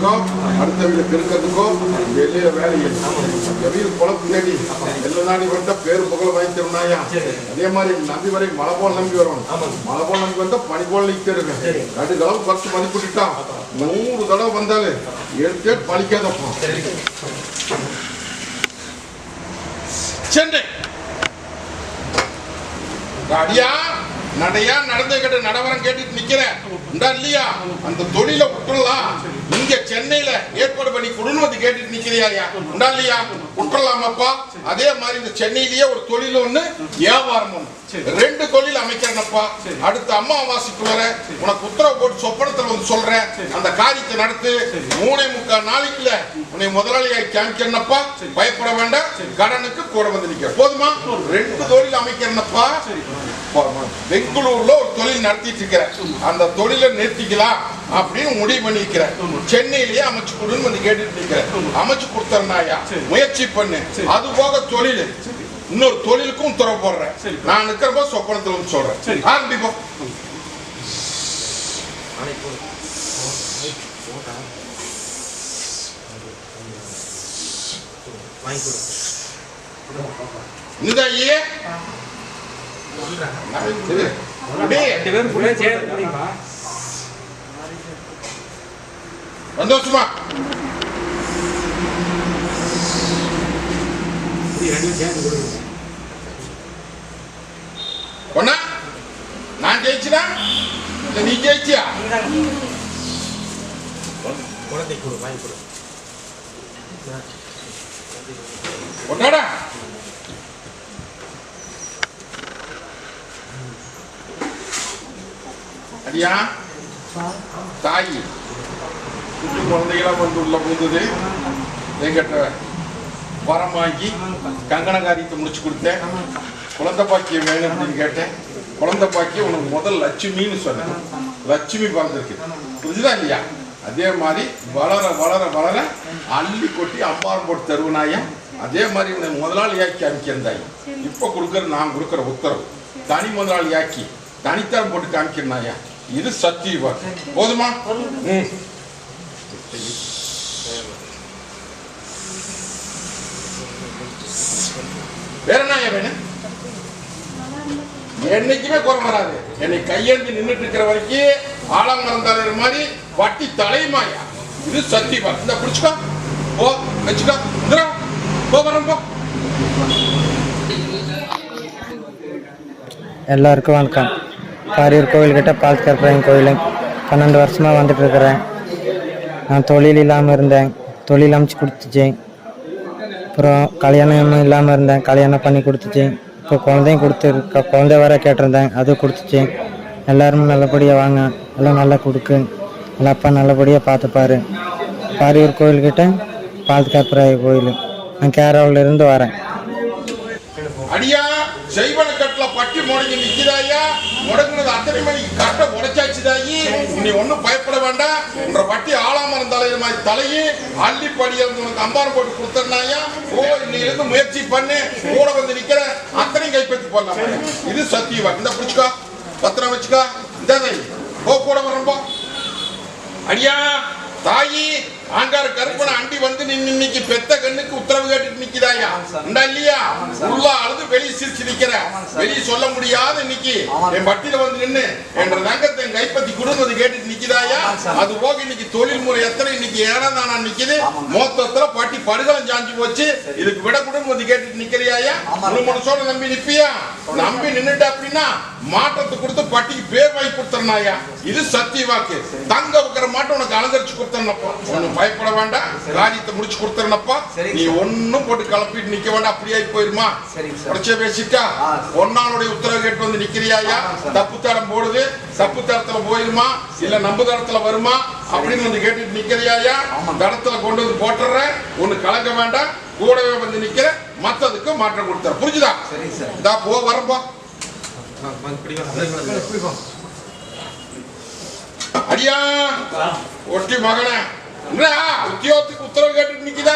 அடுத்து அடுத்த வீட கெடுக்கிறதுக்கோ வெளியில வேலை இல்லை. வெளியில் குளத்து தேடி எல்லா நாடி வந்தா பேரு புகழ வாங்கி அதே மாதிரி நம்பி வரை மழை போல் நம்பி வரணும் மழை போல் நம்பி வந்தா பனி போல் நிற்கிறது ரெண்டு தடவை பத்து மதிப்பிட்டுட்டான் நூறு தடவை வந்தாலே எடுத்தே பழிக்காதப்போ. சென்னை அடியா நடையா நடந்து கிட்ட நடவரம் கேட்டுட்டு நிக்கிறேன். இல்லையா? அந்த தொழில விட்டுலாம் இங்க சென்னையில ஏற்பாடு பண்ணி கொடுன்னு வந்து கேட்டுட்டு நிக்கிறியா உண்டா இல்லையா? விட்டுறலாமாப்பா அதே மாதிரி இந்த சென்னையிலேயே ஒரு தொழில் ஒண்ணு வியாபாரம் ஒண்ணு. ரெண்டு தொழில் அமைக்கிறேனப்பா. அடுத்த அம்மாவாசைக்குள்ள உனக்கு உத்தரவு போட்டு சொப்பனத்துல வந்து சொல்றேன். அந்த காரியத்தை நடத்து. மூணே முக்கால் நாளைக்குள்ள உன்னை முதலாளியாய் காமிக்கிறனப்பா பயப்பட வேண்டாம். கடனுக்கு கூட வந்து நிக்க போதுமா? ரெண்டு தொழில் அமைக்கிறனப்பா. பெங்களூர்ல ஒரு தொழில் நடத்திட்டு இருக்கிறேன் அந்த தொழிலை நிறுத்திக்கலாம் அப்படின்னு முடிவு பண்ணி இருக்கிறேன். சென்னையிலேயே அமைச்சு கொடுன்னு வந்து கேட்டுட்டு இருக்கிறேன். அமைச்சு கொடுத்தேன்னாயா முயற்சி பண்ணு. அது போக தொழில். இன்னொரு தொழிலுக்கும் உத்தரவு போடுறேன். நான் நிக்கிறப்போ சொப்பனத்துல வந்து சொல்றேன். ஆரம்பிப்போம் இதுதான் ஐயே அப்படியே ரெண்டு பேரும் ஃபுல்லாக சேர்த்து முடியுமா சந்தோஷமா இது ரெண்டும் சேர்த்து கொடுங்க பொண்ணா நான் ஜெயிச்சுனா? இல்லை நீ ஜெயிச்சியா? குழந்தை கொடு வாங்கி கொடு பொண்ணாடா அடியா? தாய். குட்டி குழந்தைகளாம் வந்து உள்ள பூந்தது என்கிட்ட வரம் வாங்கி கங்கண காரியத்தை முடிச்சு கொடுத்தேன். குழந்தை பாக்கியம் வேணும் அப்படின்னு கேட்டேன். குழந்தை பாக்கியம் உனக்கு முதல் லட்சுமின்னு சொன்னேன். லட்சுமி பிறந்திருக்கு. புரிஞ்சுதா இல்லையா? அதே மாதிரி வளர வளர வளர அள்ளி கொட்டி அம்பாரம் போட்டு தருவனாயா அதே மாதிரி உன்னை முதலாளியாக்கி காமிக்கிறந்தாய் இப்போ கொடுக்குற நான் கொடுக்குற உத்தரவு. தனி முதலாளியாக்கி தனித்தரம் போட்டு காமிக்கிறனாயா இது சத்தியவா போதுமா. ம். வேற என்ன வேணும்? என்னைக்குமே குறை வராது என்னை கையெழுந்து நின்றுட்டு இருக்கிற வரைக்கும் ஆலமரம் தலைவர் மாதிரி வட்டி தலைமாயா இது சத்தியமா? இந்த பிடிச்சுக்கோ போ வச்சுக்கோ. இந்திரா போ போ. எல்லாருக்கும் வணக்கம். பாரியூர் கோவில்கிட்ட பால் கற்பரையும் கோயில் பன்னெண்டு வருஷமாக வந்துட்டு இருக்கிறேன். நான் தொழில் இல்லாமல் இருந்தேன். தொழில் அமைச்சு கொடுத்துச்சேன். அப்புறம் கல்யாணம் இல்லாமல் இருந்தேன். கல்யாணம் பண்ணி கொடுத்துச்சு. இப்போ குழந்தையும் கொடுத்துருக்க. குழந்தை வர கேட்டிருந்தேன். அது கொடுத்துச்சு. எல்லோரும் நல்லபடியாக வாங்க. எல்லாம் நல்லா கொடுக்கு. எல்லாம் அப்பா நல்லபடியாக பார்த்துப்பாரு. பாரியூர் கோயில்கிட்ட பாதுகாப்புராய கோயில். நான் கேரளாவில் இருந்து வரேன். அடியா செய்வன பட்டி முடங்கி முடங்குனது அத்தனை மணிக்கு கட்ட நீ ஒன்றும் பயப்பட வேண்டாம். உன்ற வட்டி ஆலாமரம் தலையுமா மாதிரி தலையி அள்ளி படி உனக்கு அம்பாரம் போட்டு கொடுத்தனாயா ஓ இன்னிலிருந்து முயற்சி பண்ணு. கூட வந்து நிக்கிற அத்தனையும் கைப்பற்றி போடலாம். இது சத்தியவா? இந்த பிடிச்சிக்கா. பத்திரம் வச்சுக்கா. இந்த போ கூட வரம்போ அடியா தாயி ஆண்டார் கருப்பனை அண்டி வந்து நீ இன்னைக்கு பெத்த கண்ணுக்கு உத்தரவு கேட்டுட்டு நிக்கிறாயா உண்டா இல்லையா? உள்ள அழுது வெளியே சிரிச்சு நிக்கிற. வெளிய சொல்ல முடியாத இன்னைக்கு என் பட்டியில வந்து நின்னு என்ற ரங்கத்தை என் கைப்பத்தி குடும்பத்தை கேட்டுட்டு நிக்கிறாயா அது போக இன்னைக்கு தொழில் முறை எத்தனை? இன்னைக்கு ஏனதானா நிக்குது? மொத்தத்துல பட்டி படுகலம் சாஞ்சு போச்சு. இதுக்கு விட குடும்பத்தை கேட்டுட்டு நிக்கிறியாயா? ஒரு மனுஷோட நம்பி நிப்பியா? நம்பி நின்னுட்ட அப்படின்னா மாற்றத்தை கொடுத்து பட்டிக்கு பேர் வாங்கி கொடுத்தனாயா இது சத்திய வாக்கு. தங்க வைக்கிற மாட்டை உனக்கு அலங்கரிச்சு கொடுத்தனப்பா பயப்பட வேண்டாம். காரியத்தை முடிச்சு கொடுத்தனப்பா நீ ஒண்ணும் போட்டு கலப்பிட்டு நிக்க வேண்டாம். அப்படியே போயிருமா? உடச்சே பேசிட்டா? ஒன்னாளுடைய உத்தரவு கேட்டு வந்து நிக்கிறியாயா தப்பு தரம் போடுது. தப்பு தரத்துல போயிருமா? இல்ல நம்பு தரத்துல வருமா? அப்படின்னு வந்து கேட்டுட்டு நிக்கிறியாயா தடத்துல கொண்டு வந்து போட்டுறேன். ஒண்ணு கலக்க வேண்டாம். கூடவே வந்து நிக்கிற மத்ததுக்கு மாற்றம் கொடுத்துற புரிஞ்சுதா? இதா போ வரப்பா அடியா. ஒட்டி மகனே. என்ன உத்தியோகத்துக்கு உத்தரவு உத்தரவு கேட்டு நிக்குதா?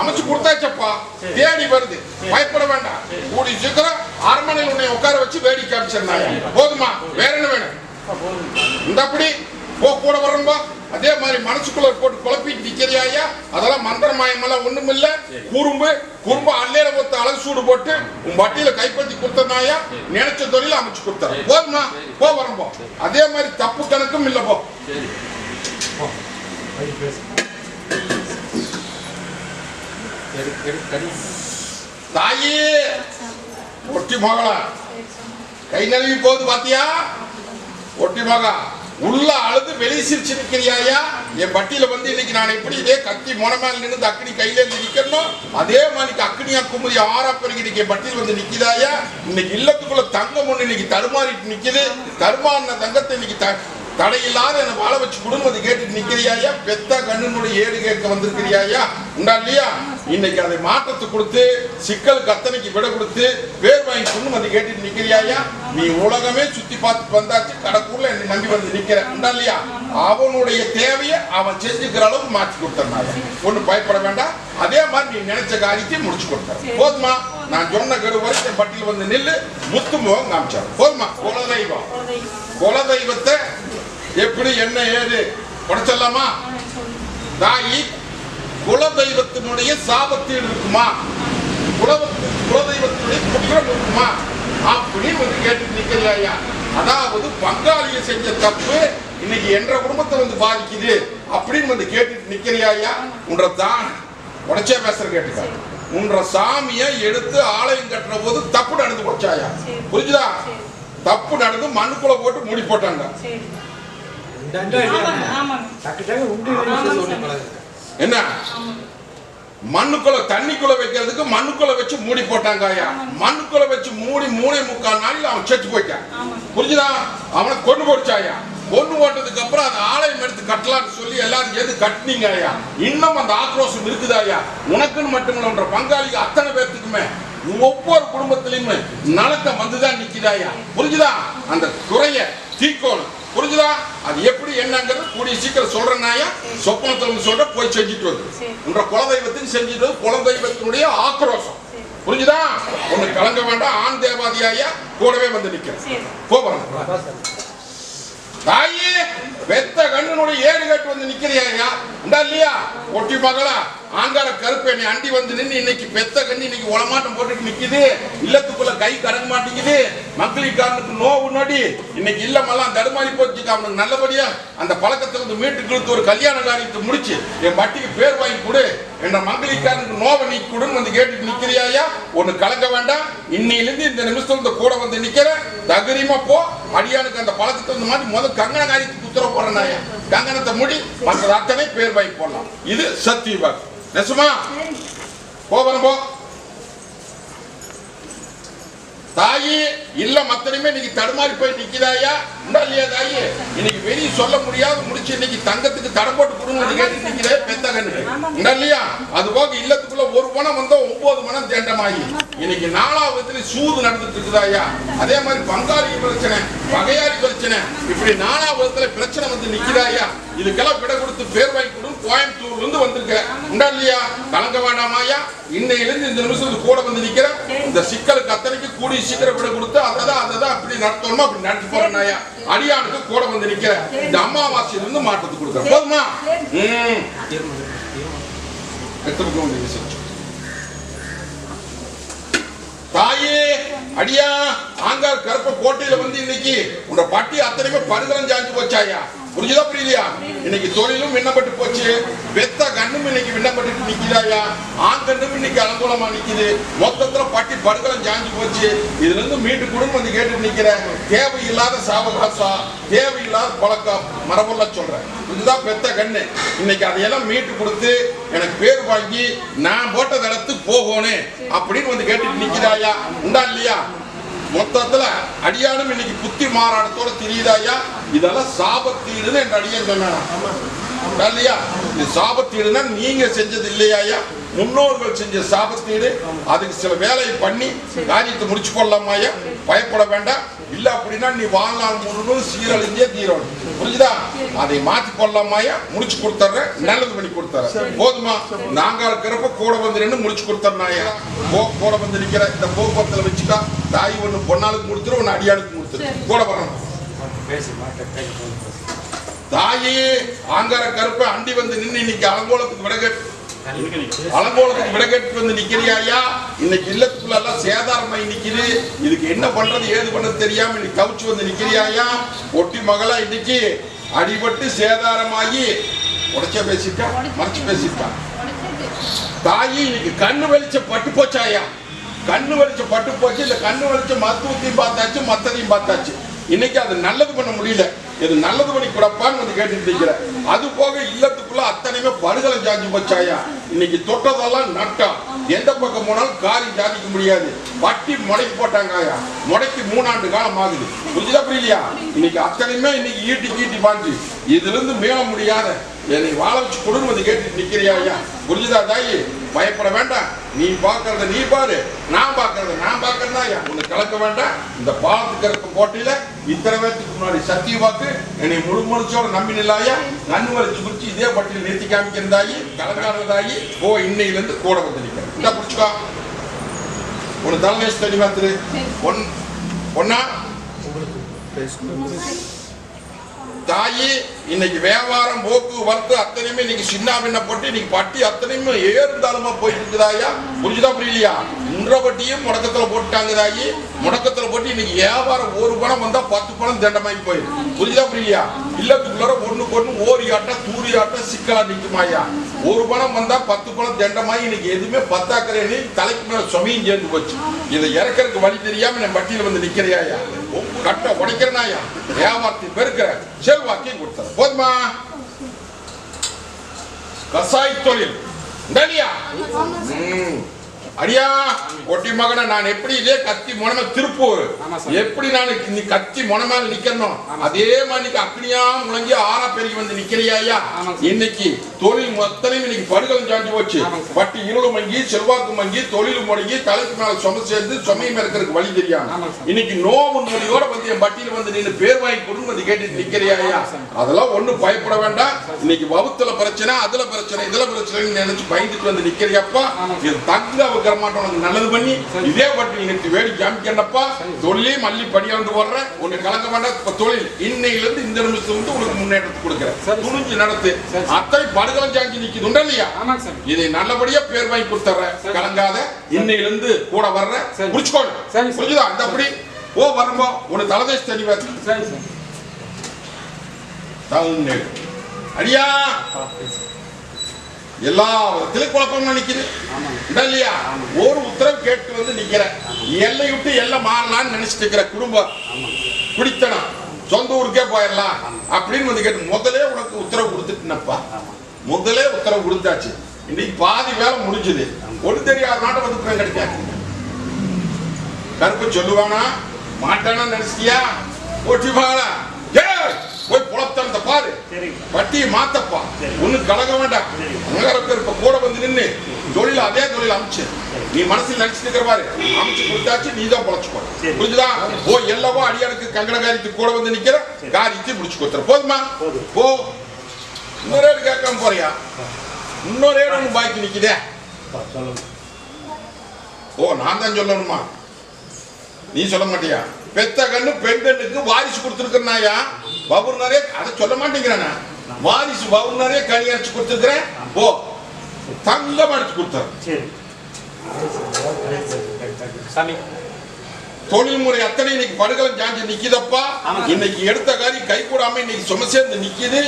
அமைச்சு கொடுத்தாச்சப்பா. தேடி வருது. பயப்பட வேண்டாம். கூடி சீக்கிரம் அரண்மனையில் உன்னை உட்கார வச்சு வேடிக்கை காமிச்சிருந்தாங்க போதுமா? வேற என்ன வேணும்? இந்த அப்படி. போ கூட வரம்பா அதே மாதிரி மனசுக்குள்ள போட்டு குழப்பிட்டு நிக்கிறியா அதெல்லாம் மந்திரமாயமெல்லாம் ஒண்ணும் இல்ல குறும்பு குறும்பு அல்லையில பொத்த அழகு சூடு போட்டு உன் வட்டியில கைப்பற்றி கொடுத்தனாயா நினைச்ச தொழில அமைச்சு கொடுத்தாரு போதுமா? போ வரம்போ அதே மாதிரி தப்பு கணக்கும் இல்ல போ. எடு எடு கடி தாயி ஒட்டி மகளா. கை நழுவி போகுது பாத்தியா? ஒட்டி மகா. உள்ள அழுது வெளி சிரிச்சு நிக்கிறியாயா என் பட்டியில வந்து இன்னைக்கு நான் எப்படி இதே கத்தி முனமேல நின்று அக்னி கையில இருந்து நிக்கணும்? அதே மாதிரி அக்னியா குமுறி ஆறா பிறகு இன்னைக்கு என் வந்து நிக்கிறாயா இன்னைக்கு இல்லத்துக்குள்ள தங்கம் ஒண்ணு இன்னைக்கு தருமாறிட்டு நிக்குது. தருமாறின தங்கத்தை இன்னைக்கு தடையில்லாத என்ன வாழ வச்சு குடும்பத்தை கேட்டுட்டு நிக்கிறியாயா பெத்த கண்ணுனுடைய ஏடு கேட்க வந்திருக்கிறியாயா உண்டா இல்லையா? இன்னைக்கு அதை மாற்றத்தை கொடுத்து சிக்கல் கத்தனைக்கு விட கொடுத்து பேர் வாங்கி குடும்பத்தை கேட்டுட்டு நிக்கிறியாயா நீ உலகமே சுத்தி பார்த்து வந்தாச்சு கடக்கூர்ல என்னை நம்பி வந்து நிக்கிற உண்டா இல்லையா? அவனுடைய தேவையை அவன் செஞ்சுக்கிற அளவுக்கு மாற்றி கொடுத்தனால ஒன்றும் பயப்பட வேண்டாம். அதே மாதிரி நீ நினைச்ச காரியத்தையும் முடிச்சு கொடுத்த போதுமா? நான் சொன்ன கரு வரைக்கும் பட்டியல் வந்து நில்லு முத்து முகம் காமிச்சார். போதுமா? குலதெய்வம். குலதெய்வத்தை எப்படி என்ன ஏது? உடச்சலாமா தாயி குலதெய்வத்தினுடைய சாபத்தீடு இருக்குமா? குலவத்து குலதெய்வத்தினுடைய குற்றம் இருக்குமா? அப்படின்னு வந்து கேட்டு நிக்கிறியா அதாவது பங்காளிய செஞ்ச தப்பு இன்னைக்கு என்ற குடும்பத்தை வந்து பாதிக்குது அப்படின்னு வந்து கேட்டுட்டு நிக்கிறியா உன்ற தான் உடச்சே பேசுற கேட்டுக்க. உன்ற சாமியை எடுத்து ஆலயம் கட்டுற போது தப்பு நடந்து போச்சாயா புரிஞ்சுதா? தப்பு நடந்து மண்ணுக்குள்ள போட்டு மூடி போட்டாங்க. என்ன? மண்ணுக்குள்ள தண்ணிக்குள்ள வைக்கிறதுக்கு மண்ணுக்குள்ள வச்சு மூடி போட்டாங்க ஐயா. மண்ணுக்குள்ள வச்சு மூடி மூணே முக்கால் நாளில் அவன் செத்து போயிட்டான். புரிஞ்சுதா? அவனை கொண்டு போடுச்சாயா கொண்டு போட்டதுக்கு அப்புறம் அந்த ஆலயம் எடுத்து கட்டலாம்னு சொல்லி எல்லாரும் சேர்ந்து கட்டினீங்க ஐயா. இன்னும் அந்த ஆக்ரோஷம் இருக்குதா ஐயா? உனக்குன்னு மட்டுமில்ல பங்காளிக்கு அத்தனை பேர்த்துக்குமே ஒவ்வொரு குடும்பத்திலையுமே நலக்கம் வந்துதான் நிக்குதாயா புரிஞ்சுதா? அந்த குறைய தீக்கோணும் புரிஞ்சுதா? அது எப்படி என்னங்கிறது கூடிய சீக்கிரம் சொல்றேன்னாயா சொப்பனத்துல சொல்ற போய் செஞ்சுட்டு வந்து. உன்ற குலதெய்வத்துக்கு செஞ்சுட்டு குலதெய்வத்தினுடைய ஆக்ரோஷம். புரிஞ்சுதா? ஒண்ணு கலங்க வேண்டாம் ஆண் தேவாதியாயா கூடவே வந்து நிக்கிறேன். சரி. போகிறோம் தாயி வெத்த கண்ணனுடைய ஏடு கட்டு வந்து நிக்கிறியா இல்லையா? ஒட்டி மகளா ஆங்கார கருப்பு என்னை அண்டி வந்து நின்று இன்னைக்கு பெத்த கண்ணி இன்னைக்கு உளமாட்டம் போட்டுட்டு நிக்குது. இல்லத்துக்குள்ள கை கடங்க மாட்டேங்குது. மக்களிக்காரனுக்கு நோவு நொடி இன்னைக்கு இல்லமெல்லாம் தடுமாறி போச்சுக்கு அவனுக்கு நல்லபடியா அந்த பழக்கத்துல இருந்து மீட்டு கிழித்து ஒரு கல்யாண காரியத்தை முடிச்சு என் பட்டிக்கு பேர் வாங்கி கொடு. என்ற மங்களிக்காரனுக்கு நோவை நீக்கி கொடுன்னு வந்து கேட்டுட்டு நிக்கிறியாயா ஒன்னு கலங்க வேண்டாம். இன்னையிலிருந்து இந்த நிமிஷத்துல இந்த கூட வந்து நிக்கிற தகரியமா போ. அடியானுக்கு அந்த பழக்கத்தை வந்து மாதிரி முதல் கங்கண காரியத்துக்கு உத்தரவு போடுறேன் கங்கணத்தை முடி மற்ற அத்தனை பேர் வாங்கி போடலாம். இது சத்தியபாக் நெசுமா போவரம் போ தாயி இல்ல மத்தனையுமே இன்னைக்கு தடுமாறி போய் நிக்கிறாயா உண்டா இல்லையா தாயி? இன்னைக்கு வெளிய சொல்ல முடியாது. முடிச்சு இன்னைக்கு தங்கத்துக்கு தடம் போட்டு கொடுங்க கேட்டு நிக்கிறே பெத்த உண்டா இல்லையா? அது போக இல்லத்துக்குள்ள ஒரு பணம் வந்தா ஒன்பது மனம் தேண்டமாயி. இன்னைக்கு நாலாவது சூது நடந்துட்டு இருக்குதாயா அதே மாதிரி பங்காளி பிரச்சனை பகையாளி பிரச்சனை. இப்படி நாலாவதுல பிரச்சனை வந்து நிக்கிறாயா இதுக்கெல்லாம் விட கொடுத்து பேர் வாங்கி கொடு கோயம்புத்தூர்ல இருந்து வந்திருக்க உண்டா இல்லையா? கலங்க வேண்டாமாயா இன்னையிலிருந்து இந்த நிமிஷத்துக்கு கூட வந்து நிக்கிற. இந்த சிக்கலுக்கு அத்தனைக்கு கூடி சீக்கிரம் விட கொடுத்து அததான் அததான் அப்படி நடத்தணுமா? அப்படி நடத்தி போறேன்னாயா அடியானுக்கு கூட வந்து நிக்கிற. இந்த அமாவாசையில இருந்து மாற்றத்து கொடுக்குற போதுமா? ம். தாயே அடியா ஆங்கார் கருப்ப கோட்டையில வந்து இன்னைக்கு உன்னோட பட்டி அத்தனைக்கும் பருகலம் சாஞ்சு போச்சாயா? புரிஞ்சுதா புரியலையா இன்னைக்கு தொழிலும் விண்ணப்பட்டு போச்சு. வெத்த கண்ணும் இன்னைக்கு விண்ணப்பட்டு நிற்கிறாயா ஆண் கண்ணும் இன்னைக்கு அலங்கோலமா நிக்குது. மொத்தத்துல பட்டி படுகலம் சாஞ்சு போச்சு. இதுல இருந்து மீட்டு குடும்பம் வந்து கேட்டு நிக்கிற தேவையில்லாத சாவகாசம் தேவையில்லாத பழக்கம் மரபுள்ள சொல்றேன். இதுதான் பெத்த கண்ணு. இன்னைக்கு அதையெல்லாம் மீட்டு கொடுத்து எனக்கு பேர் வாங்கி நான் போட்ட தடத்துக்கு போகணும் அப்படின்னு வந்து கேட்டுட்டு நிக்கிறாயா உண்டா இல்லையா? மொத்தத்துல அடியானும் இன்னைக்கு புத்தி மாறாடத்தோட தெரியுதாயா இதெல்லாம் சாபத்தீடுன்னு என் அடியன் உண்டா இல்லையா? இது சாபத்தீடுனா நீங்க செஞ்சது இல்லையாயா முன்னோர்கள் செஞ்ச சாபத்தீடு அதுக்கு சில வேலையை பண்ணி காரியத்தை முடிச்சு கொள்ளலாமாயா பயப்பட வேண்டாம். இல்ல அப்படின்னா நீ வாழ்நாள் முழுவதும் சீரழிஞ்சே தீரணும். புரிஞ்சுதா? அதை மாத்தி கொள்ளலாமாயா முடிச்சு கொடுத்துறேன் நல்லது பண்ணி கொடுத்துறேன் போதுமா? நாங்க இருக்கிறப்ப கூட வந்து நின்று முடிச்சு கொடுத்துறனாயா போ கூட வந்து நிக்கிற இந்த போக்குவரத்துல வச்சுக்கா. தாய் ஒண்ணு பொன்னாளுக்கு கொடுத்துரு ஒன்னு அடியாளுக்கு கொடுத்துரு கூட வரணும் தாயே ஆங்கார கருப்பை அண்டி வந்து நின்று இன்னைக்கு அலங்கோலத்துக்கு விடகட்டு. அலங்கோலத்துக்கு விடகட்டு வந்து நிக்கிறியாயா? இன்னைக்கு இல்லத்துக்குள்ள எல்லாம் சேதாரமாய் நிக்குது. இதுக்கு என்ன பண்றது ஏது பண்றது தெரியாம இன்னைக்கு கவுச்சு வந்து நிக்கிறியாயா? ஒட்டி மகளா இன்னைக்கு அடிபட்டு சேதாரமாகி உடச்ச பேசிட்டா மறைச்சு பேசிட்டா. தாயி இன்னைக்கு கண்ணு வெளிச்ச பட்டு போச்சாயா? கண்ணு வெளிச்ச பட்டு போச்சு இந்த கண்ணு வெளிச்ச மருத்துவத்தையும் பார்த்தாச்சு மத்ததையும் பார்த்தாச்சு. இன்னைக்கு அது நல்லது பண்ண முடியல. இது நல்லது பண்ணி கொடுப்பான்னு வந்து கேட்டுட்டு இருக்கிற. அது போக இல்லத்துக்குள்ள அத்தனையுமே படுகலம் ஜாதி போச்சாயா? இன்னைக்கு தொட்டதெல்லாம் நட்டம். எந்த பக்கம் போனாலும் காரி ஜாதிக்க முடியாது. வட்டி முடைக்கு போட்டாங்கயா முடக்கி மூணாண்டு காலம் ஆகுது. புரிஞ்சுதா புரியலையா? இன்னைக்கு அத்தனையுமே இன்னைக்கு ஈட்டி கீட்டி பாஞ்சு. இதுல இருந்து மீள முடியாத என்னை வாழ வச்சு கொடுன்னு வந்து கேட்டுட்டு நிக்கிறியா ஐயா புரிஞ்சுதா தாயி? பயப்பட வேண்டாம். நீ பார்க்கறத நீ பாரு. நான் பார்க்கறத நான் பார்க்கறதா உன்னை கலக்க வேண்டாம். இந்த பாலத்துக்கு இருக்க போட்டியில இத்தனை பேர்த்துக்கு முன்னாடி சத்திய வாக்கு என்னை முழு மனுஷோட நம்பி நில்லாயா கண்ணு வரைச்சு குறிச்சு இதே பட்டியல் நிறுத்தி காமிக்கிறதாயி கலங்கானதாயி ஓ இன்னையில இருந்து கூட வந்து நிக்கிறேன். இந்த புடிச்சுக்கோ. உன் தலைமை தனி மாத்திரு ஒன் ஒன்னா தாயி இன்னைக்கு வியாபாரம் போக்குவரத்து அத்தனையுமே இன்னைக்கு சின்ன பின்ன போட்டு இன்னைக்கு பட்டி அத்தனையுமே ஏறுந்தாலுமா போயிட்டு இருக்குதாயா புரிஞ்சுதா புரியலையா? இன்ற பட்டியும் முடக்கத்துல போட்டுட்டாங்க தாயி. முடக்கத்துல போட்டு இன்னைக்கு வியாபாரம் ஒரு பணம் வந்தா பத்து பணம் தண்டமாயி போயிடும். புரிஞ்சுதா புரியலையா? இல்லத்துக்குள்ளார ஒண்ணு ஒண்ணு ஓரி ஆட்டம் தூரி ஆட்டம் சிக்கலா நிற்குமாயா ஒரு பணம் வந்தா பத்து பணம் தண்டமாயி இன்னைக்கு எதுவுமே பத்தாக்கரை தலைக்கு மேல சுமையும் சேர்ந்து போச்சு. இதை இறக்கறதுக்கு வழி தெரியாம நான் பட்டியல வந்து நிக்கிறியாயா கட்ட உடைக்கிறனாயா வியாபாரத்தை பெருக்கிற செல்வாக்கையும் கொடுத்தாரு போதுமா? கசாய் தொழில். அடியா ஒட்டி மகனை நான் எப்படி இதே கத்தி முனம திருப்பூர். எப்படி நான் நீ கத்தி முனமேல நிக்கணும்? அதே மாதிரி அக்னியா முழங்கி ஆறா பெருகி வந்து நிக்கிறியா ஐயா. இன்னைக்கு தொழில் மொத்தனையும் இன்னைக்கு படுகலம் சாஞ்சி போச்சு. பட்டி இருள் மங்கி செல்வாக்கு மங்கி தொழில் முடங்கி தலைக்கு மேல சும சேர்ந்து சுமையும் இருக்கிறதுக்கு வழி தெரியாம. இன்னைக்கு நோவு நொடியோட வந்து என் பட்டியல வந்து நின்னு பேர் வாங்கி கொடுன்னு வந்து கேட்டுட்டு நிக்கிறியா ஐயா? அதெல்லாம் ஒண்ணும் பயப்பட வேண்டாம். இன்னைக்கு வவுத்துல பிரச்சனை அதுல பிரச்சனை இதுல பிரச்சனைன்னு நினைச்சு பயந்துட்டு வந்து நிக்கிறியப்பா. இது தங்க வைக்கிற மாட்டோம் உனக்கு நல்லது பண்ணி இதே பட்டி இன்னைக்கு வேடி காமிக்கிறப்பா தொழிலே மல்லி படியாந்து வர்றேன் உன்னை கலக்க வேண்டாம் இப்ப தொழில் இன்னையில இருந்து இந்த நிமிஷத்துல இருந்து உனக்கு முன்னேற்றத்தை கொடுக்குறேன். துணிஞ்சு நடத்து. சரி. அத்தனை படுகலம் சாஞ்சி நிக்குது. உண்டா இல்லையா? இதை நல்லபடியா பேர் வாங்கி கொடுத்துறேன் சரி. கலங்காத. இன்னையில இருந்து கூட சரி, சரி. புரிஞ்சுதா? இந்த அப்படி. ஓ வரும்போ. உனக்கு தலைதேசி தெளிவா சரி சார். அடியா! எல்லா விதத்திலும் குழப்பமா உண்டா இல்லையா? ஒரு உத்தரவு கேட்டு வந்து நிக்கிற எல்லை விட்டு எல்லாம் மாறலாம்னு நினைச்சிட்டு இருக்கிற குடும்பம். குடித்தனம். சொந்த ஊருக்கே போயிடலாம் அப்படின்னு வந்து கேட்டு முதலே உனக்கு உத்தரவு கொடுத்துட்டுனப்பா. முதலே உத்தரவு கொடுத்தாச்சு. இன்னைக்கு பாதி வேலை முடிஞ்சது. ஒண்ணு தெரியாத நாட்டை வந்து கிடைக்காது. கருப்பு சொல்லுவானா? மாட்டானா ஏய் போய் புலத்தனத்தை பாரு. வட்டியை மாத்தப்பா. சரி. ஒண்ணும் கலங்க வேண்டாம். சரி. அங்கரப்ப இப்ப கூட வந்து நின்னு தொழில் அதே தொழில் அமைச்சு. நீ மனசுல நினைச்சிட்டு இருக்கிற பாரு. அமைச்சு கொடுத்தாச்சு நீ தான் பொழைச்சுக்கோ. புரிஞ்சுதா? ஓ எல்லாவோ அடியாளுக்கு கங்கண காரியத்துக்கு கூட வந்து நிக்கிற. காரியத்தை முடிச்சு கொடுத்துற போதுமா. போ. இன்னொரு ஏடு கேட்காம போறியா? இன்னொரு ஏடு ஒண்ணு பாக்கி நிக்குதே. ஓ நான் தான் சொல்லணுமா? நீ சொல்ல மாட்டியா? பெத்த கண்ணு பெண் கண்ணுக்கு வாரிசு கொடுத்துருக்கனாயா பவுர்னரே அதை சொல்ல மாட்டேங்கிறானா? வாரிசு பவுர்னரே கனி அரைச்சு கொடுத்துருக்கிறேன். ஓ தங்கம் அடிச்சு கொடுத்தாரு தொழில்முறை அத்தனை இன்னைக்கு படுகலம் ஜாஞ்சி நிக்குதப்பா. இன்னைக்கு எடுத்த காரி கை கூடாம இன்னைக்கு சும சேர்ந்து நிக்குது.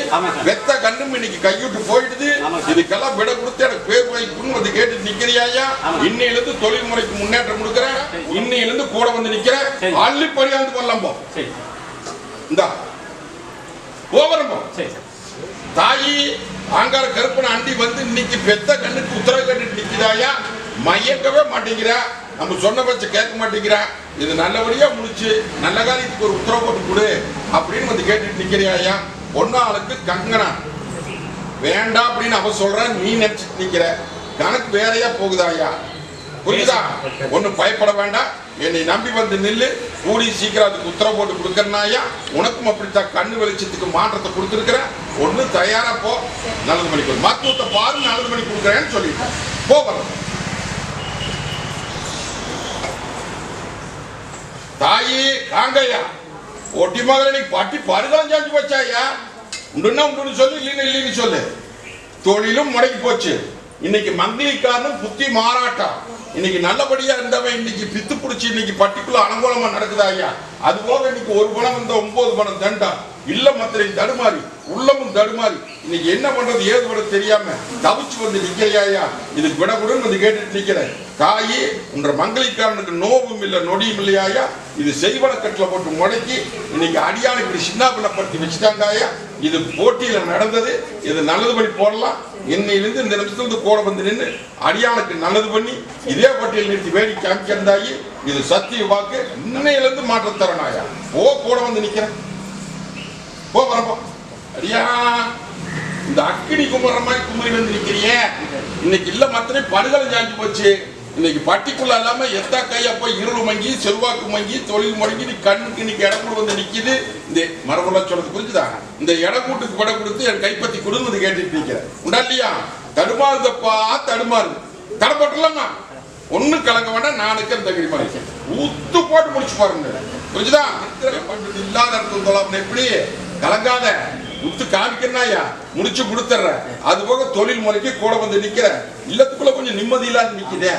வெத்த கண்ணும் இன்னைக்கு கைவிட்டு போயிடுது. இதுக்கெல்லாம் விட கொடுத்து எனக்கு பேர் வாங்கி வந்து கேட்டு நிக்கிறியாயா ஆமாம். இன்னையில இருந்து தொழில்முறைக்கு முன்னேற்றம் கொடுக்குறேன். இன்னையில இருந்து கூட வந்து நிக்கிறேன். அள்ளி பரியாந்து வரலாம் போ. இந்தா. சார் தாயி ஆங்கார கருப்பனை அண்டி வந்து இன்னைக்கு பெத்த கண்ணுக்கு உத்தரவு கட்டிட்டு நிக்குதாயா? மயக்கவே மாட்டேங்கிறா. நம்ம சொன்ன பட்ச கேட்க மாட்டேங்கிறா. இது நல்லபடியா முடிச்சு நல்ல காரியத்துக்கு ஒரு உத்தரவு போட்டு கொடு அப்படின்னு வந்து கேட்டுட்டு நிக்கிறியாயா? பொன்னாளுக்கு கங்கனா வேண்டாம் அப்படின்னு அவ சொல்றா நீ நினைச்சிட்டு நிக்கிற. கணக்கு வேறையா போகுதாயா? புரியுதா ஒண்ணும் பயப்பட வேண்டாம். என்னை நம்பி வந்து நில்லு. கூடி சீக்கிரம் அதுக்கு உத்தரவு போட்டு கொடுக்கறனாயா உனக்கும் அப்படித்தான் கண்ணு வெளிச்சத்துக்கு மாற்றத்தை கொடுத்துருக்கிறேன். ஒண்ணு தயாரா போ. நல்லது மணிக்கு கொடு மருத்துவத்தை பாரு நல்லது மணி கொடுக்குறேன்னு சொல்லிட்டேன். போ வரணும் தாயி காங்கையா ஒட்டி மகள நீ பட்டி பருதம் செஞ்சு போச்சாயா உண்டுன்னா உண்டுன்னு சொல்லு இல்லைன்னு இல்லைன்னு சொல்லு. தொழிலும் முடங்கி போச்சு. இன்னைக்கு மங்களிக்காரனும் புத்தி மாறாட்டம் இன்னைக்கு நல்லபடியா இருந்தவன் இன்னைக்கு பித்து பிடிச்சி இன்னைக்கு பட்டிக்குள்ள அனுகூலமா நடக்குதா ஐயா? அது போக இன்னைக்கு ஒரு பணம் இந்த ஒன்பது பணம் தண்டா. இல்ல மத்திரையும் தடுமாறி உள்ளமும் தடுமாறி. இன்னைக்கு என்ன பண்றது ஏது பண்ண தெரியாம தவிச்சு வந்து நிக்கிறையா இதுக்கு விட கூட வந்து கேட்டுட்டு நிக்கிறேன். தாயி உன்ற மங்களிக்காரனுக்கு நோவும் இல்லை நொடியும் இல்லையாயா இது செய்வன கட்டில போட்டு முடக்கி இன்னைக்கு அடியாளை இப்படி சின்னாபலப்படுத்தி வச்சுட்டாங்க ஐயா. இது போட்டியில நடந்தது. இது நல்லது போடலாம். இன்னையிலிருந்து இந்த நிமிஷத்துலேருந்து கூட வந்து நின்று அடியானுக்கு நல்லது பண்ணி இதே பட்டியல் நிறுத்தி வேடி காமிக்கிறதாயி இது சத்திய வாக்கு இன்னையிலிருந்து மாற்றம் தரனாயா ஓ கூட வந்து நிற்கிறேன் போ வரப்போ. அடியா இந்த அக்கினி குமர மாதிரி குமரி வந்து நிற்கிறியே இன்னைக்கு இல்லை மத்தனை படுகலை ஜாஞ்சி போச்சு. இன்னைக்கு பட்டிக்குள்ள இல்லாம எத்தா கையா போய் இருள் மங்கி செல்வாக்கு மங்கி தொழில் முடங்கி நீ கண்ணுக்கு இன்னைக்கு இடக்கூட வந்து நிக்குது. இந்த மரபுலாம் சொல்றது புரிஞ்சுதா? இந்த இடக்கூட்டுக்கு படம் கொடுத்து என் கைப்பத்தி கொடுன்னு கேட்டுட்டு நிக்கிறேன் உண்டா இல்லையா? தடுமாறுதப்பா தடுமாறுது தடப்பட்டுலாமா ஒண்ணும் கலங்க வேண்டாம் நானுக்கு அந்த தகுதி மாதிரி ஊத்து போட்டு முடிச்சு பாருங்க. புரிஞ்சுதா? பண்றது இல்லாத இடத்துல எப்படி? கலங்காத. உத்து காமிக்கிறனாயா முடிச்சு கொடுத்துட்ற அது போக தொழில் முறைக்கு கூட வந்து நிக்கிற இல்லத்துக்குள்ள கொஞ்சம் நிம்மதி இல்லாத நிக்குதே.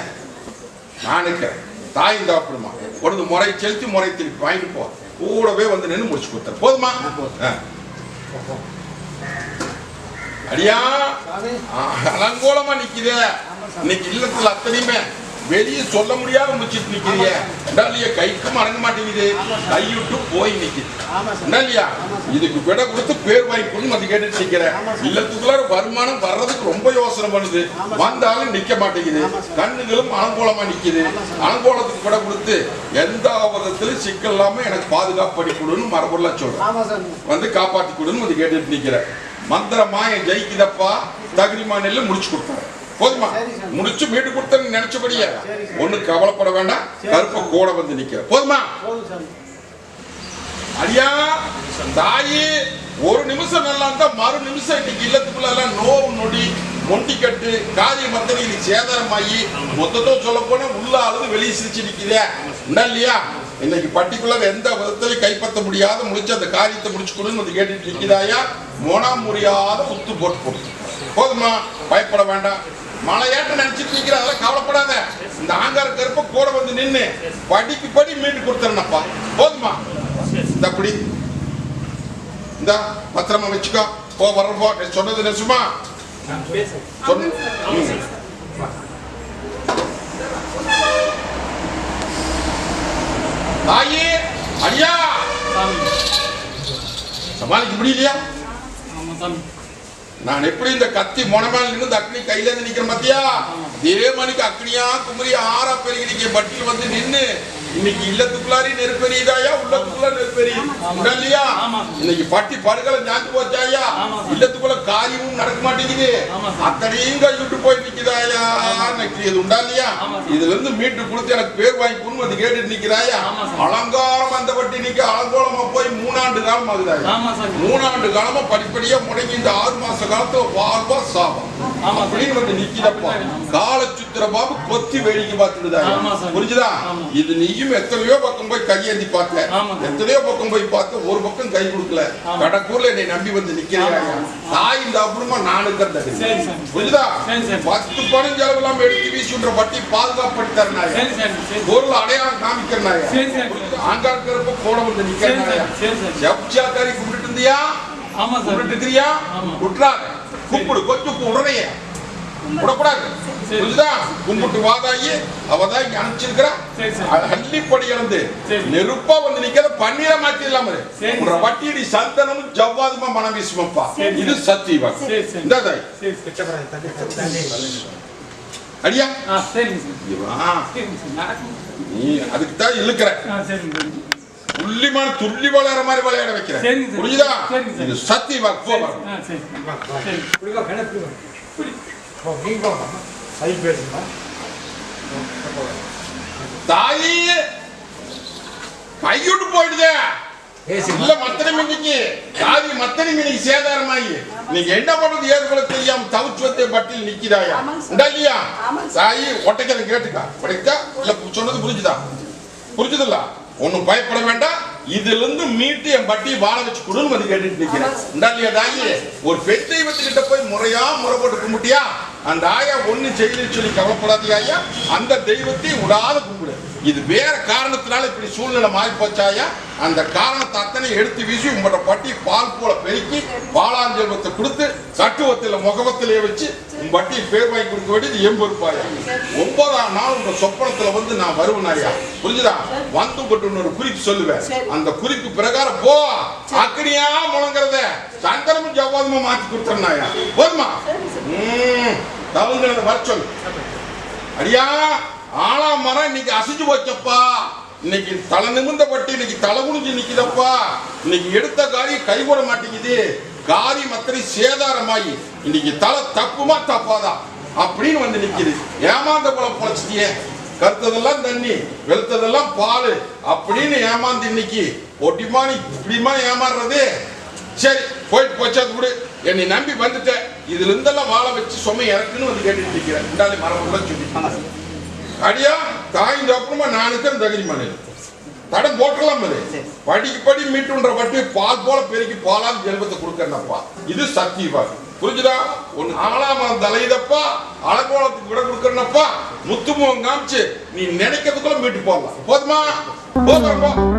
நான் நிக்கிறேன் தாய் தாப்பிடுமா உனது முறை செலுத்தி முறை திருப்பி வாங்கிட்டு போ. கூடவே வந்து நின்று முடிச்சு கொடுத்துற போதுமா. அடியா? அலங்கோலமா நிக்குதே. இன்னைக்கு இல்லத்துல அத்தனையுமே. வெளியே சொல்ல முடியாத முடிச்சிட்டு நிக்கிறிய இல்லையா கைக்கும் அடங்க மாட்டேங்குது. கைவிட்டு போய் நிக்குது. இல்லையா இதுக்கு விட கொடுத்து பேர் வாங்கி வந்து கேட்டுட்டு நிக்கிறேன். இல்லத்துக்குள்ள வருமானம் வர்றதுக்கு ரொம்ப யோசனை பண்ணுது. வந்தாலும் நிக்க மாட்டேங்குது. கண்ணுகளும் அலங்கோலமா நிக்குது. அலங்கோலத்துக்கு விட கொடுத்து எந்த விதத்திலும் சிக்கல் இல்லாம எனக்கு பாதுகாப்பு பண்ணி கொடுன்னு மரபுள்ள சொல்றேன். வந்து காப்பாத்தி கொடுன்னு வந்து கேட்டுட்டு நிக்கிறேன். மந்திரமா என் ஜெயிக்குதப்பா. தகுதிமா நெல்லு முடிச்சு கொடுத்தாரு போதுமா? முடிச்சு மீட்டு கொடுத்தேன்னு நினைச்சபடியே. ஒண்ணு கவலைப்பட வேண்டாம். கருப்ப கூட வந்து நிக்கிற. போதுமா? அடியா தாயி ஒரு நிமிஷம் நல்லா இருந்தா மறு நிமிஷம் இன்னைக்கு இல்லத்துக்குள்ள எல்லாம் நோவு நொடி மொண்டிக்கட்டு காரிய மத்தனைக்கு சேதாரமாகி மொத்தத்தை சொல்ல போனா உள்ள அழுது வெளியே சிரிச்சு நிக்குதே. உண்டா இல்லையா? இன்னைக்கு பர்டிகுலர் எந்த விதத்திலையும் கைப்பற்ற முடியாத முடிச்சு அந்த காரியத்தை முடிச்சு கொடுன்னு வந்து கேட்டுட்டு நிக்குதாயா? மோனா முடியாத உத்து போட்டு கொடுத்து. போதுமா? பயப்பட வேண்டாம். மலையாட்ட நினைச்சிட்டு நிக்கிற அதெல்லாம் கவலைப்படாத. இந்த ஆங்கார கருப்ப கூட வந்து நின்னு படிக்கு படி மீட்டு கொடுத்துறேனப்பா. போதுமா? இந்த அப்படி இந்த பத்திரமா வச்சுக்கோ. போ வர்றப்போ நீ சொன்னது நெசுமா சொன்ன. தாயி ஐயா சாமி. சமாளிக்க முடியலையா? ஆமா சாமி. நான் எப்படி இந்த கத்தி மொனமேல நின்று அக்னி கையில இருந்து நிக்கிறேன் பாத்தியா? இதே மணிக்கு அக்னியா குமரி ஆறா பெருகி நிக்க பட்டியல் வந்து நின்னு இன்னைக்கு இல்லத்துக்குள்ளாரி நெருப்பெரியுதாயா உள்ளத்துக்குள்ள நெருப்பெரி இல்லையா. இன்னைக்கு பட்டி படுகளை ஞாந்து போச்சாயா. இல்லத்துக்குள்ள காரியமும் நடக்க மாட்டேங்குது. அத்தனையும் கைவிட்டு போய் நிக்குதாயா நிக்கிறது உண்டா இல்லையா. இதுல இருந்து மீட்டு கொடுத்து எனக்கு பேர் வாங்கி வந்து கேட்டு நிக்கிறாயா. அலங்காரம் அந்த பட்டி நிக்க அலங்கோலமா போய் மூணாண்டு காலம் ஆகுதாயா மூணாண்டு காலமா படிப்படியா முடங்கி இந்த ஆறு மாச காலத்துல வாழ்வா சாபம். அப்படின்னு வந்து நிக்கிறப்பா கால சுத்திர பாபு கொத்தி வேடிக்கை பார்த்துடுதா. புரிஞ்சுதா. இது நீயும் எத்தனையோ பக்கம் போய் கையேந்தி பார்த்த. எத்தனையோ பக்கம் போய் பார்த்த ஒரு பக்கம் கை கொடுக்கல. கடக்கூர்ல என்னை நம்பி வந்து நிக்கிறாயா ஆமா. தாய் இந்த அப்புறமா நான் சரி சாமி. பத்து பணம் செலவு இல்லாம எடுத்து வீசி விடுற பட்டி பாதுகாப்பு சரி பொருள் அடையாளம் சாமி ஆங்கா இருக்கிறப்ப கூட வந்து சாமி ஜப்ஜாக்காரி கும்பிட்டு இருந்தியா? கூப்பிட்டு இருக்கிறியா. விட்டுறாத கூப்பிடு விடக்கூடாது. புரியுதா கும்பிட்டு வாதாயி இங்க அனுப்பிச்சிருக்கிறா சரி, சரி. அது அள்ளிப்படி இழந்து சரி. நெருப்பா வந்து நிக்கிற பன்னீர மாத்தி இல்லாம இரு. சரி. உன்ற வட்டியடி சந்தனமும் ஜவ்வாதுமா மனம் வீசுமப்பா சரி. இது சத்தியவான் சரி, சரி. இந்த தாய் அடியா ஆ சரிங்க சார் இவா, சரிங்க சார் நடக்கும் நீ அதுக்கு தான் இழுக்கிற ஆ சரிங்க சார் துல்லிமான துள்ளி விளையாடுற மாதிரி விளையாட வைக்கிற. புரியுதா. இது சத்தியவான் போ வா. ஆ சரி சரி தாயி கைவிட்டு போயிடுதே. இல்ல மத்தனை மின்னிக்கு காவி மத்தனை மின்னிக்கு சேதாரமாயி. நீங்க என்ன பண்றது? ஏற்கனவே தெரியாம தவிச்சு வந்து பட்டியல் நிக்கிறாயா இல்லையா? சாயி ஒட்டைக்கதை கேட்டுக்கா. படிக்கா இல்ல சொன்னது புரிஞ்சுதா? புரிஞ்சுதுல்ல? ஒண்ணும் பயப்பட வேண்டாம். இதுல இருந்து மீட்டு என் பட்டி வாழ வச்சு கொடுன்னு வந்து கேட்டுட்டு நிக்கிறேன். ஒரு பெண் தெய்வத்துக்கிட்ட போய் முறையா முறை போட்டு கும்பிட்டியா? அந்த ஆயா ஒண்ணு செய்யலன்னு சொல்லி கவலைப்படாதே ஐயா அந்த தெய்வத்தை விடாத கும்பிடு. இது வேற காரணத்தினால இப்படி சூழ்நிலை மாறி போச்சாயா? அந்த காரணத்தை அத்தனை எடுத்து வீசி உங்களோட பட்டி பால் போல பெருக்கி பாலாஞ்செல்வத்தை கொடுத்து சட்டுவத்தில் முகவத்திலே வச்சு உன் பட்டி பேர் வாங்கி கொடுக்க வேண்டியது என் பொறுப்பாயா? ஒன்பதாம் நாள் உங்க சொப்பனத்துல வந்து நான் வருவேனாயா புரிஞ்சுதா? வந்து உங்கள்கிட்ட இன்னொரு குறிப்பு சொல்லுவேன். அந்த குறிப்பு பிரகாரம் போ. அக்கடியா முழங்குறத சந்திரமும் ஜவ்வாதமா மாத்தி கொடுத்துருந்தாயா போதுமா ம். தவங்கிறத வர சொல்லு. அடியா? ஆளா மரம் இன்னைக்கு அசைஞ்சு போச்சப்பா. இன்னைக்கு தலை நிமிர்ந்த பட்டு இன்னைக்கு தலை குனிஞ்சு நிக்குதப்பா. இன்னைக்கு எடுத்த காரி கை கூட மாட்டேங்குது. காரி மத்தனை சேதாரமாயி இன்னைக்கு தலை தப்புமா தப்பாதா? அப்படின்னு வந்து நிக்குது. ஏமாந்த போல பொழைச்சிட்டியே. கருத்ததெல்லாம் தண்ணி வெளுத்ததெல்லாம் பால் அப்படின்னு ஏமாந்து இன்னைக்கு ஒட்டிமா நீ இப்படிமா ஏமாறுறது? சரி போயிட்டு போச்சா கூட என்னை நம்பி வந்துட்டேன். இதுல இருந்தெல்லாம் வாழ வச்சு சுமை இறக்குன்னு வந்து கேட்டுட்டு இருக்கிறேன் இந்தாலே மரம் கூட சொல்லி அடியா தாயின் அப்புறமா நானுக்கு தகுதி மனு தடம் போட்டலாம் அது படிக்கு படி மீட்டுன்ற பட்டி பால் போல பெருக்கி பாலால் ஜென்மத்தை கொடுக்கறப்பா இது சத்தியவா புரிஞ்சுதா? ஒன்னு ஆளாம தலையுதப்பா. அலங்கோலத்துக்கு விட கொடுக்கறனப்பா. முத்துமுகம் காமிச்சு நீ நினைக்கிறதுக்குள்ள மீட்டு போடலாம். போதுமா? போதும்